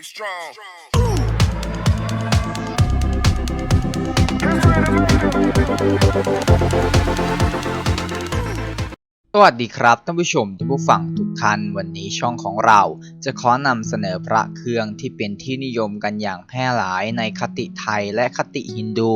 You strong. strong. Ooh. สวัสดีครับท่านผู้ชมท่านผู้ฟังทุกท่านวันนี้ช่องของเราจะขอนำเสนอพระเครื่องที่เป็นที่นิยมกันอย่างแพร่หลายในคติไทยและคติฮินดู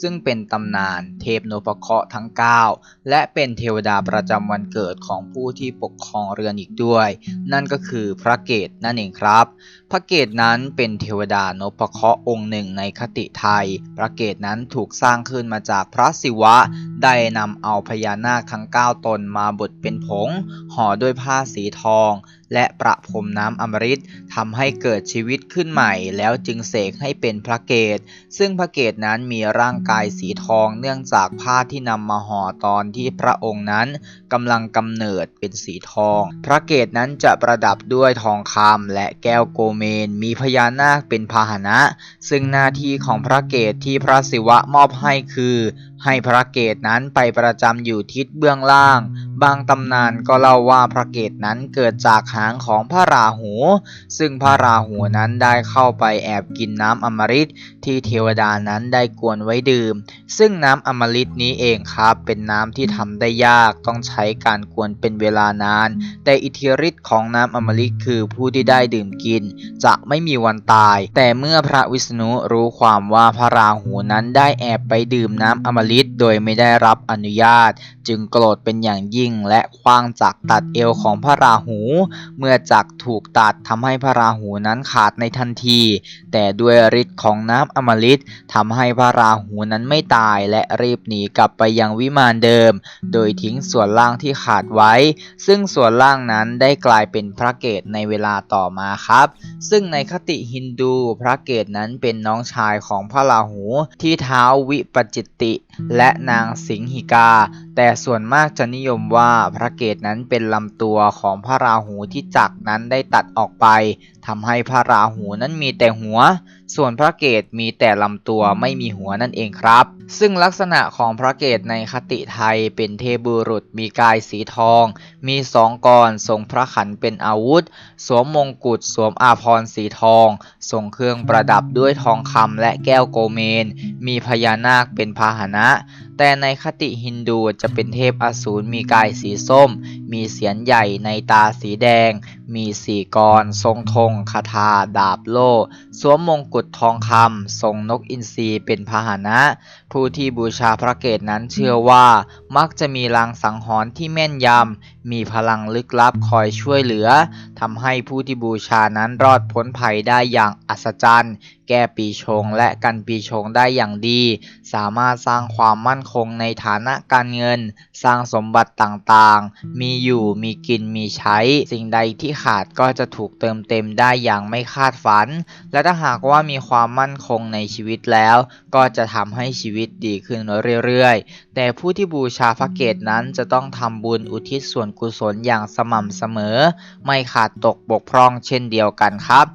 ซึ่งเป็นตำนานเทพโนปเคราะห์ทั้ง 9 และเป็นเทวดาประจำวันเกิดของผู้ที่ปกครองเรือนอีกด้วย นั่นก็คือพระเกตนั่นเองครับ พระเกตนั้นเป็นเทวดานพเคราะห์องค์หนึ่งในคติไทย พระเกตนั้นถูกสร้างขึ้นมาจากพระศิวะได้นำเอาพญานาคทั้ง 9 ตนมาบดเป็นผง ห่อด้วยผ้าสีทอง และประพรมน้ำอมฤตทำให้เกิดชีวิตขึ้นใหม่ แล้วจึงเสกให้เป็นพระเกตซึ่งพระเกตนั้นมีร่างกายสีทอง เนื่องจากผ้าที่นำมาห่อตอนที่พระองค์นั้นกำลังกำเนิดเป็นสีทอง พระเกตนั้นจะประดับด้วยทองคำและแก้วโกเมน มีพญานาคเป็นพาหนะ ซึ่งหน้าที่ของพระเกตที่พระศิวะมอบให้คือ ให้พระเกตนั้นไปประจำอยู่ทิศเบื้องล่างบางตำนานก็เล่าว่าพระเกตนั้นเกิดจากหางของพระราหู ซึ่งพระราหูนั้นได้เข้าไปแอบกินน้ำอมฤตที่เทวดานั้นได้กวนไว้ดื่ม ซึ่งน้ำอมฤตนี้เองครับเป็นน้ำที่ทำได้ยากต้องใช้การกวนเป็นเวลานาน แต่อิทธิฤทธิ์ของน้ำอมฤตคือผู้ที่ได้ดื่มกิน จะไม่มีวันตาย แต่เมื่อพระวิษณุรู้ความว่าพระราหูนั้นได้แอบไปดื่มน้ำอมฤตโดยไม่ได้รับอนุญาต จึงโกรธเป็นอย่างยิ่งและคว้างจักรตัดเอวของพระราหู เมื่อจักรถูกตัดทำให้พระราหูนั้นขาดในทันที แต่ด้วยฤทธิ์ของน้ำอมฤตทำให้พระราหูนั้นไม่ตายและรีบหนีกลับไปยังวิมานเดิม โดยทิ้งส่วนล่างที่ขาดไว้ ซึ่งส่วนล่างนั้นได้กลายเป็นพระเกตในเวลาต่อมาครับ ซึ่งในคติฮินดูพระเกตนั้นเป็นน้องชายของพระราหูที่เท้าววิปจิตติ และนางสิงหิกา แต่ส่วนมากจะนิยมว่าพระเกตนั้นเป็นลำตัวของพระราหูที่จักนั้นได้ตัดออกไปทำให้พระราหูนั้นมีแต่หัว ส่วนพระเกตมีแต่ลำตัวไม่มีหัวนั่นเองครับ ซึ่งลักษณะของพระเกตในคติไทยเป็นเทบุรุษมีกายสีทอง มีสองกรทรงพระขันเป็นอาวุธ สวมมงกุฎสวมอาภรณ์สีทองทรงเครื่องประดับด้วยทองคำและแก้วโกเมน มีพญานาคเป็นพาหนะ แต่ในคติฮินดูจะเป็นเทพอสูรมีกายสีส้ม มีเสียนใหญ่ในตาสีแดง มีสี่กร ทรงธงคาถาดาบโล่สวมมงกุฎทองคำทรงนกอินทรีเป็นพาหนะ ผู้ที่บูชาพระเกตนั้นเชื่อว่า มักจะมีลางสังหรณ์ที่แม่นยำ มีพลังลึกลับคอยช่วยเหลือทำให้ผู้ที่บูชานั้นรอดพ้นภัยได้อย่างอัศจรรย์ แก้ปีชงและกันปีชงได้อย่างดี สามารถสร้างความมั่นคงในฐานะการเงิน สร้างสมบัติต่างๆ มีอยู่มีกินมีใช้ สิ่งใดที่ขาดก็จะถูกเติมเต็มได้อย่างไม่คาดฝัน และถ้าหากว่ามีความมั่นคงในชีวิตแล้ว ก็จะทำให้ชีวิตดีขึ้นเรื่อยๆ แต่ผู้ที่บูชาพระเกตนั้นจะต้องทำบุญอุทิศส่วนกุศลอย่างสม่ำเสมอ ไม่ขาดตกบกพร่องเช่นเดียวกันครับ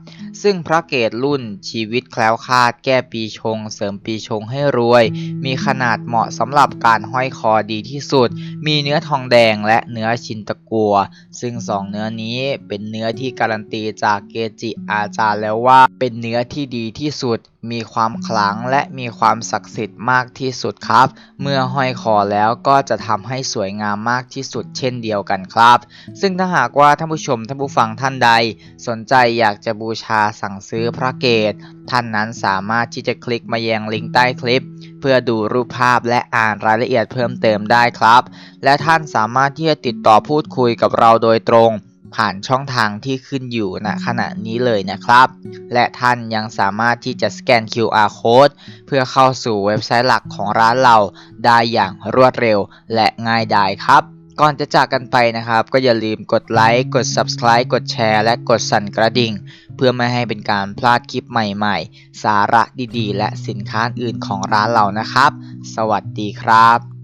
ซึ่งพระเกตรุ่นชีวิตแคล้วคลาดแก้ปีชง เสริมปีชงให้รวย มีขนาดเหมาะสำหรับการห้อยคอดีที่สุด มีเนื้อทองแดงและเนื้อชินตะกัว ซึ่งสองเนื้อนี้เป็นเนื้อที่การันตีจากเกจิอาจารย์แล้วว่า เป็นเนื้อที่ดีที่สุด มีความขลังและมีความศักดิ์สิทธิ์มากที่สุดครับ เมื่อห้อยคอแล้วก็จะทำให้สวยงามมากที่สุดเช่นเดียวกันครับ ซึ่งถ้าหากว่าท่านผู้ชมท่านผู้ฟังท่านใด สนใจอยากจะบูชาสั่งซื้อพระเกตท่านนั้นสามารถที่จะคลิกมายังลิงก์ใต้คลิป เพื่อดูรูปภาพและอ่านรายละเอียดเพิ่มเติมได้ครับ และท่านสามารถที่จะติดต่อพูดคุยกับเราโดยตรง ผ่านช่องทางที่ขึ้นอยู่ณขณะนี้เลยนะครับ และท่านยังสามารถที่จะสแกน QR code เพื่อเข้าสู่เว็บไซต์หลักของร้านเราได้อย่างรวดเร็วและง่ายดายครับ ก่อนจะจากกันไปนะครับ ก็อย่าลืมกดไลค์กด Subscribe กดแชร์ และกดสั่นกระดิ่ง เพื่อไม่ให้เป็นการพลาดคลิปใหม่ๆ สาระดีๆ และสินค้าอื่นของร้านเรานะครับ สวัสดีครับ